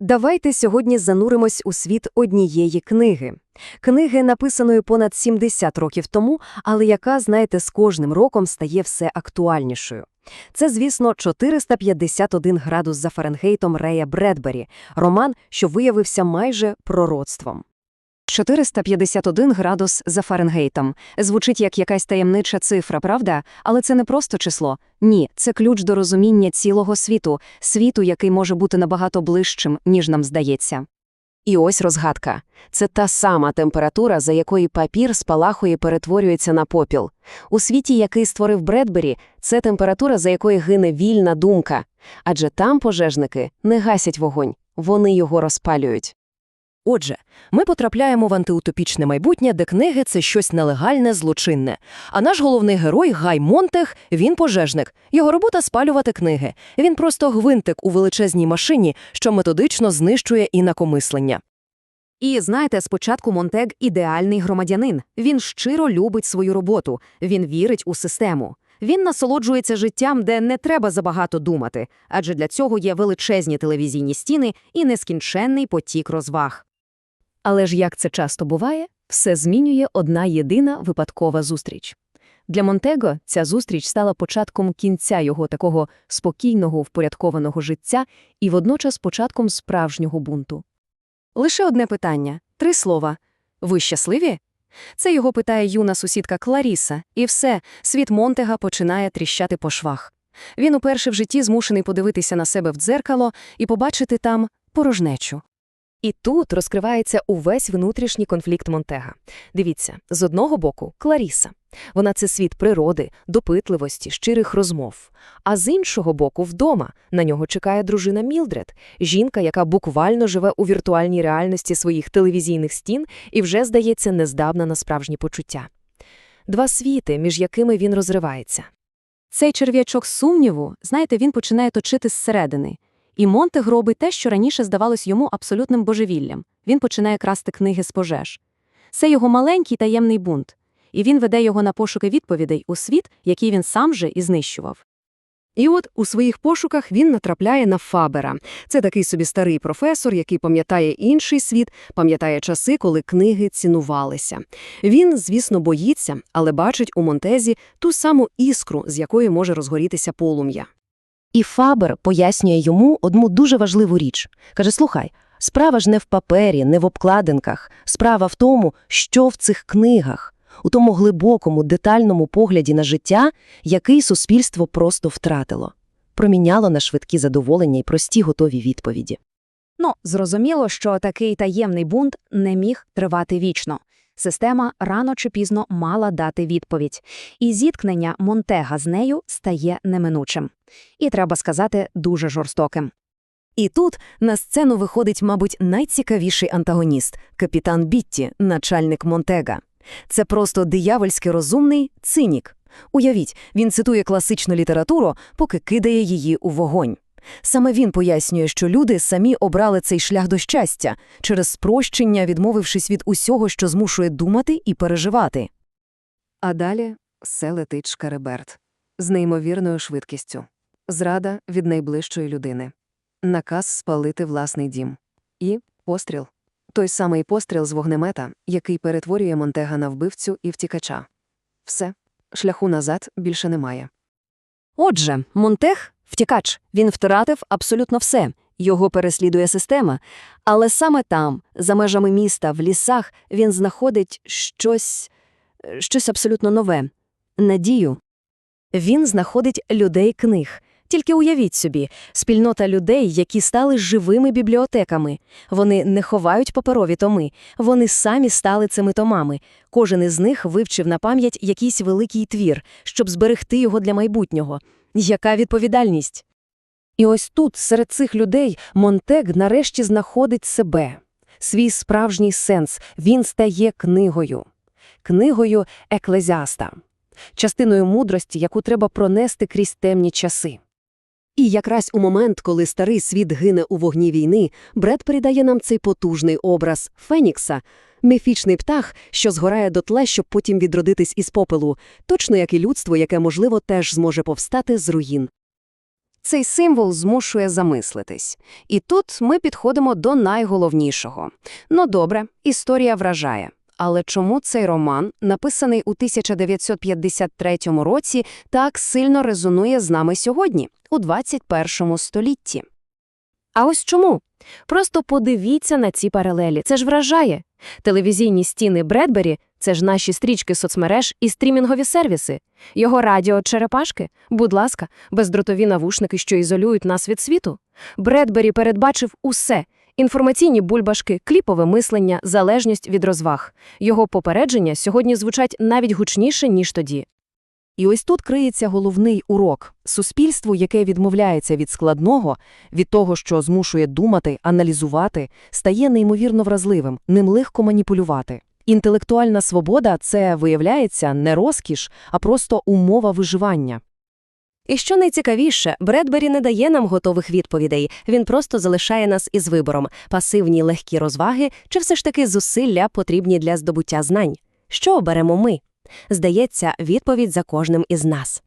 Давайте сьогодні зануримось у світ однієї книги. Книги, написаної понад 70 років тому, але яка, знаєте, з кожним роком стає все актуальнішою. Це, звісно, 451 градус за Фаренгейтом Рея Бредбері, роман, що виявився майже пророцтвом. 451 градус за Фаренгейтом. Звучить як якась таємнича цифра, правда? Але це не просто число. Ні, це ключ до розуміння цілого світу, світу, який може бути набагато ближчим, ніж нам здається. І ось розгадка. Це та сама температура, за якої папір спалахує і перетворюється на попіл. У світі, який створив Бредбері, це температура, за якої гине вільна думка. Адже там пожежники не гасять вогонь, вони його розпалюють. Отже, ми потрапляємо в антиутопічне майбутнє, де книги – це щось нелегальне, злочинне. А наш головний герой Гай Монтег – він пожежник. Його робота – спалювати книги. Він просто гвинтик у величезній машині, що методично знищує інакомислення. І знаєте, спочатку Монтег – ідеальний громадянин. Він щиро любить свою роботу, він вірить у систему. Він насолоджується життям, де не треба забагато думати, адже для цього є величезні телевізійні стіни і нескінченний потік розваг. Але ж як це часто буває, все змінює одна єдина випадкова зустріч. Для Монтего ця зустріч стала початком кінця його такого спокійного, впорядкованого життя і водночас початком справжнього бунту. Лише одне питання – три слова. Ви щасливі? Це його питає юна сусідка Кларіса, і все, світ Монтега починає тріщати по швах. Він уперше в житті змушений подивитися на себе в дзеркало і побачити там порожнечу. І тут розкривається увесь внутрішній конфлікт Монтега. Дивіться, з одного боку – Кларіса. Вона – це світ природи, допитливості, щирих розмов. А з іншого боку – вдома. На нього чекає дружина Мілдред, жінка, яка буквально живе у віртуальній реальності своїх телевізійних стін і вже, здається, нездавна на справжні почуття. Два світи, між якими він розривається. Цей черв'ячок сумніву, знаєте, він починає точити зсередини. І Монтег робить те, що раніше здавалось йому абсолютним божевіллям. Він починає красти книги з пожеж. Це його маленький таємний бунт. І він веде його на пошуки відповідей у світ, який він сам же і знищував. І от у своїх пошуках він натрапляє на Фабера. Це такий собі старий професор, який пам'ятає інший світ, пам'ятає часи, коли книги цінувалися. Він, звісно, боїться, але бачить у Монтезі ту саму іскру, з якої може розгорітися полум'я. І Фабер пояснює йому одну дуже важливу річ. Каже, слухай, справа ж не в папері, не в обкладинках. Справа в тому, що в цих книгах, у тому глибокому, детальному погляді на життя, який суспільство просто втратило. Проміняло на швидкі задоволення і прості готові відповіді. Ну, зрозуміло, що такий таємний бунт не міг тривати вічно. Система рано чи пізно мала дати відповідь, і зіткнення Монтега з нею стає неминучим. І, треба сказати, дуже жорстоким. І тут на сцену виходить, мабуть, найцікавіший антагоніст – капітан Бітті, начальник Монтега. Це просто диявольськи розумний цинік. Уявіть, він цитує класичну літературу, поки кидає її у вогонь. Саме він пояснює, що люди самі обрали цей шлях до щастя через спрощення, відмовившись від усього, що змушує думати і переживати. А далі все летить шкереберт. З неймовірною швидкістю. Зрада від найближчої людини. Наказ спалити власний дім. І постріл. Той самий постріл з вогнемета, який перетворює Монтега на вбивцю і втікача. Все. Шляху назад більше немає. Отже, Монтег – втікач. Він втратив абсолютно все. Його переслідує система. Але саме там, за межами міста, в лісах, він знаходить щось, щось абсолютно нове – надію. Він знаходить людей книг. Тільки уявіть собі, спільнота людей, які стали живими бібліотеками. Вони не ховають паперові томи, вони самі стали цими томами. Кожен із них вивчив на пам'ять якийсь великий твір, щоб зберегти його для майбутнього. Яка відповідальність? І ось тут, серед цих людей, Монтег нарешті знаходить себе. Свій справжній сенс. Він стає книгою. Книгою еклезіаста. Частиною мудрості, яку треба пронести крізь темні часи. І якраз у момент, коли старий світ гине у вогні війни, Бред передає нам цей потужний образ Фенікса, міфічний птах, що згорає дотле, щоб потім відродитись із попелу, точно як і людство, яке, можливо, теж зможе повстати з руїн. Цей символ змушує замислитись. І тут ми підходимо до найголовнішого. Ну добре, історія вражає. Але чому цей роман, написаний у 1953 році, так сильно резонує з нами сьогодні, у 21 столітті? А ось чому? Просто подивіться на ці паралелі. Це ж вражає. Телевізійні стіни Бредбері – це ж наші стрічки соцмереж і стрімінгові сервіси. Його радіо «Черепашки» – будь ласка, бездротові навушники, що ізолюють нас від світу. Бредбері передбачив усе – інформаційні бульбашки, кліпове мислення, залежність від розваг. Його попередження сьогодні звучать навіть гучніше, ніж тоді. І ось тут криється головний урок – суспільству, яке відмовляється від складного, від того, що змушує думати, аналізувати, стає неймовірно вразливим, ним легко маніпулювати. Інтелектуальна свобода – це, виявляється, не розкіш, а просто умова виживання. І що найцікавіше, Бредбері не дає нам готових відповідей. Він просто залишає нас із вибором – пасивні легкі розваги чи все ж таки зусилля, потрібні для здобуття знань. Що оберемо ми? Здається, відповідь за кожним із нас.